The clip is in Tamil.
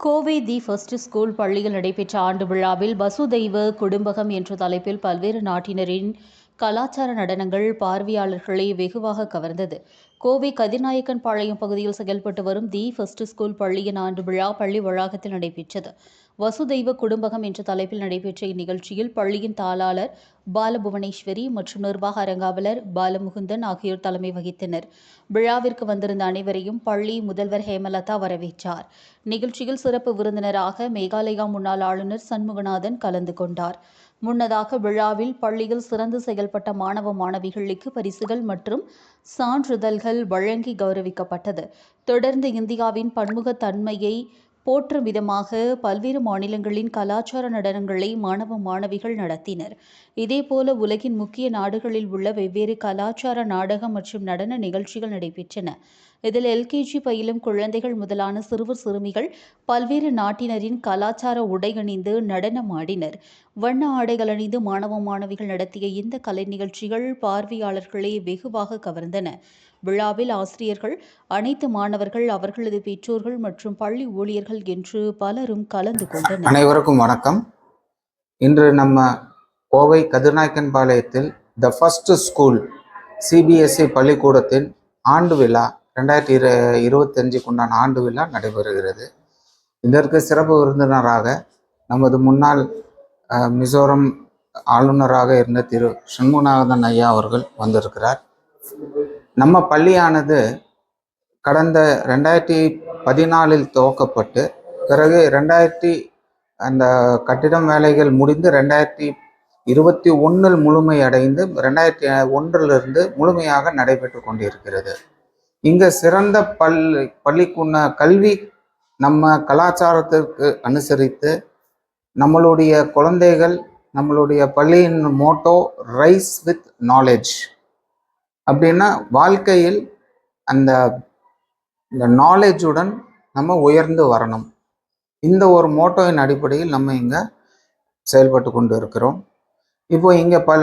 கோவை தி ஃபர்ஸ்ட் ஸ்கூல் பள்ளியில் நடைபெற்ற ஆண்டு விழாவில் வசுதெய்வ குடும்பகம் என்ற தலைப்பில் பல்வேறு நாட்டினரின் கலாச்சார நடனங்கள் பார்வையாளர்களை வெகுவாக கவர்ந்தது. கோவை கதிர்நாயக்கன் பாளையம் பகுதியில் செயல்பட்டு வரும் தி ஃபர்ஸ்ட் ஸ்கூல் பள்ளியின் ஆண்டு விழா பள்ளி வளாகத்தில் நடைபெற்றது. வசுதெய்வ குடும்பகம் என்ற தலைப்பில் நடைபெற்ற இந்நிகழ்ச்சியில் பள்ளியின் தாளாளர் பாலபுவனேஸ்வரி மற்றும் நிர்வாக அரங்காவலர் பாலமுகுந்தன் ஆகியோர் தலைமை வகித்தனர். விழாவிற்கு வந்திருந்த அனைவரையும் பள்ளி முதல்வர் ஹேமலதா வரவேற்றார். நிகழ்ச்சியில் சிறப்பு விருந்தினராக மேகாலயா முன்னாள் ஆளுநர் சண்முகநாதன் கலந்து கொண்டார். முன்னதாக விழாவில் பள்ளியில் சிறந்து செயல்பட்ட மாணவ மாணவிகளுக்கு பரிசுகள் மற்றும் சான்றிதழ்கள் வழங்கி கௌரவிக்கப்பட்டது. தொடர்ந்து இந்தியாவின் பன்முகத்தன்மையை போற்றும் விதமாக பல்வேறு மாநிலங்களின் கலாச்சார நடனங்களை மாணவ மாணவிகள் நடத்தினர். இதேபோல உலகின் முக்கிய நாடுகளில் உள்ள வெவ்வேறு கலாச்சார நாடகம் மற்றும் நடன நிகழ்ச்சிகள் நடைபெற்றன. இதில் எல்கேஜி பயிலும் குழந்தைகள் முதலான சிறுவர் சிறுமிகள் பல்வேறு நாட்டினரின் கலாச்சார உடை அணிந்து வண்ண ஆடைகள் அணிந்து மாணவ மாணவிகள் நடத்திய இந்த கலை நிகழ்ச்சிகள் பார்வையாளர்களை வெகுவாக கவர்ந்தன. விழாவில் ஆசிரியர்கள் அனைத்து மாணவர்கள் அவர்களது பெற்றோர்கள் மற்றும் பள்ளி ஊழியர்கள் என்று பலரும் கலந்து கொண்டனர். அனைவருக்கும் வணக்கம். இன்று நம்ம கோவை கதிர்நாயக்கன் பாளையத்தில் த ஃபஸ்ட் ஸ்கூல் சிபிஎஸ்இ பள்ளிக்கூடத்தின் ஆண்டு விழா ரெண்டாயிரத்தி இரு இருபத்தஞ்சுக்கு உண்டான ஆண்டு விழா நடைபெறுகிறது. இதற்கு சிறப்பு விருந்தினராக நமது முன்னாள் மிசோரம் ஆளுநராக இருந்த திரு சண்முகநாதன் ஐயா அவர்கள் வந்திருக்கிறார். நம்ம பள்ளியானது கடந்த ரெண்டாயிரத்தி பதினாலில் துவக்கப்பட்டு பிறகு ரெண்டாயிரத்தி அந்த கட்டிடம் வேலைகள் முடிந்து ரெண்டாயிரத்தி இருபத்தி ஒன்றில் முழுமை அடைந்து ரெண்டாயிரத்தி ஒன்றிலிருந்து முழுமையாக நடைபெற்று கொண்டிருக்கிறது. இங்கே சிறந்த பள்ளி பள்ளிக்குன்ன கல்வி நம்ம கலாச்சாரத்திற்கு அனுசரித்து நம்மளுடைய குழந்தைகள் நம்மளுடைய பள்ளியின் மோட்டோ ரைஸ் வித் நாலேஜ் அப்படின்னா வாழ்க்கையில் அந்த இந்த நாலேஜுடன் நம்ம உயர்ந்து வரணும். இந்த ஒரு மோட்டோவின் அடிப்படையில் நம்ம இங்கே செயல்பட்டு கொண்டு இருக்கிறோம் இப்போ இங்கே பல